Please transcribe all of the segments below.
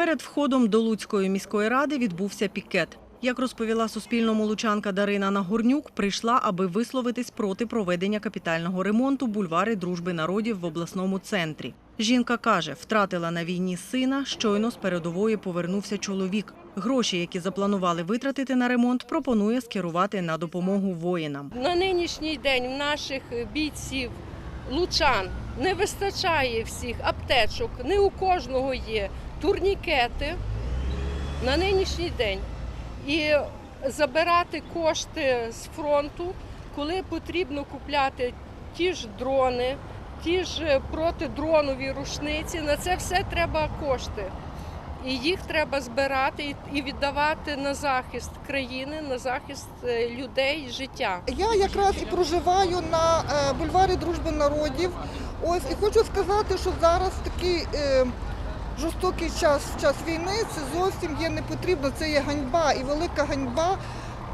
Перед входом до Луцької міської ради відбувся пікет. Як розповіла Суспільному лучанка Дарина Нагорнюк, прийшла, аби висловитись проти проведення капітального ремонту бульвари дружби народів в обласному центрі. Жінка каже, втратила на війні сина, щойно з передової повернувся чоловік. Гроші, які запланували витратити на ремонт, пропонує скерувати на допомогу воїнам. На нинішній день наших бійців лучан не вистачає всіх аптечок, не у кожного є турнікети на нинішній день. І забирати кошти з фронту, коли потрібно купляти ті ж дрони, ті ж протидронові рушниці, на це все треба кошти. І їх треба збирати і- віддавати на захист країни, на захист е, людей, життя. Я якраз і проживаю на е, бульварі Дружби народів. Ось і хочу сказати, що зараз такий е, жорстокий час, час війни, це зовсім є не потрібно. Це є ганьба і велика ганьба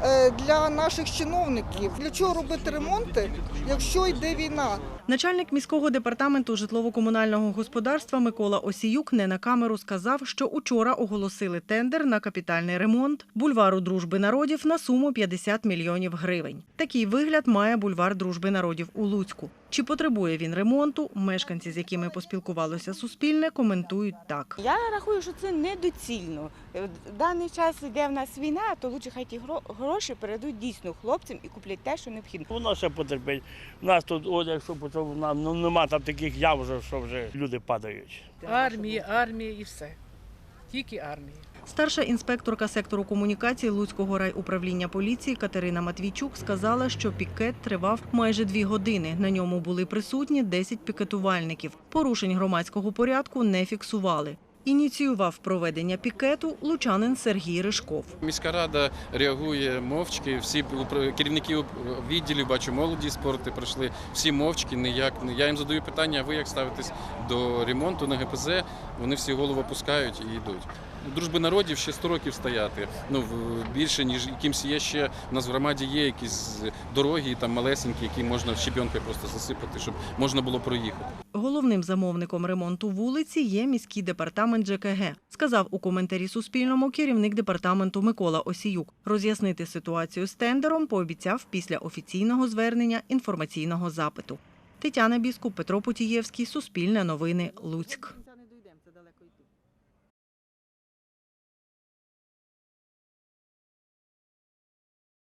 е, для наших чиновників. Для чого робити ремонти, якщо йде війна? Начальник міського департаменту житлово-комунального господарства Микола Осіюк не на камеру сказав, що учора оголосили тендер на капітальний ремонт бульвару Дружби народів на суму 50 мільйонів гривень. Такий вигляд має бульвар Дружби народів у Луцьку. Чи потребує він ремонту? Мешканці, з якими поспілкувалося Суспільне, коментують так. Я рахую, що це недоцільно. Е, В даний час йде в нас війна, то лучше хай ті гро- гроші передуть дійсно хлопцям і куплять те, що необхідно. Воно ще потерпить. У нас тут, от, якщо по цьому, нам, ну, нема там таких яв, вже, що вже люди падають. Армії, армії і все. Тільки армії. Старша інспекторка сектору комунікації Луцького райуправління поліції Катерина Матвійчук сказала, що пікет тривав майже дві години. На ньому були присутні 10 пікетувальників. Порушень громадського порядку не фіксували. Ініціював проведення пікету лучанин Сергій Ришков. Міська рада реагує мовчки. Всі керівники відділів, бачу, молоді спорту прийшли. Всі мовчки, ніяк. Я їм задаю питання, а ви як ставитесь до ремонту на ГПЗ? Вони всі голову опускають і йдуть. Дружби народів ще 100 років стояти. Ну більше ніж якимсь є ще. У нас в громаді є якісь дороги, там малесенькі, які можна щебенкою просто засипати, щоб можна було проїхати. Головним замовником ремонту вулиці є міський департамент ЖКГ, сказав у коментарі Суспільному керівник департаменту Микола Осіюк. Роз'яснити ситуацію з тендером пообіцяв після офіційного звернення інформаційного запиту. Тетяна Біскуп, Петро Потієвський, Суспільне новини, Луцьк.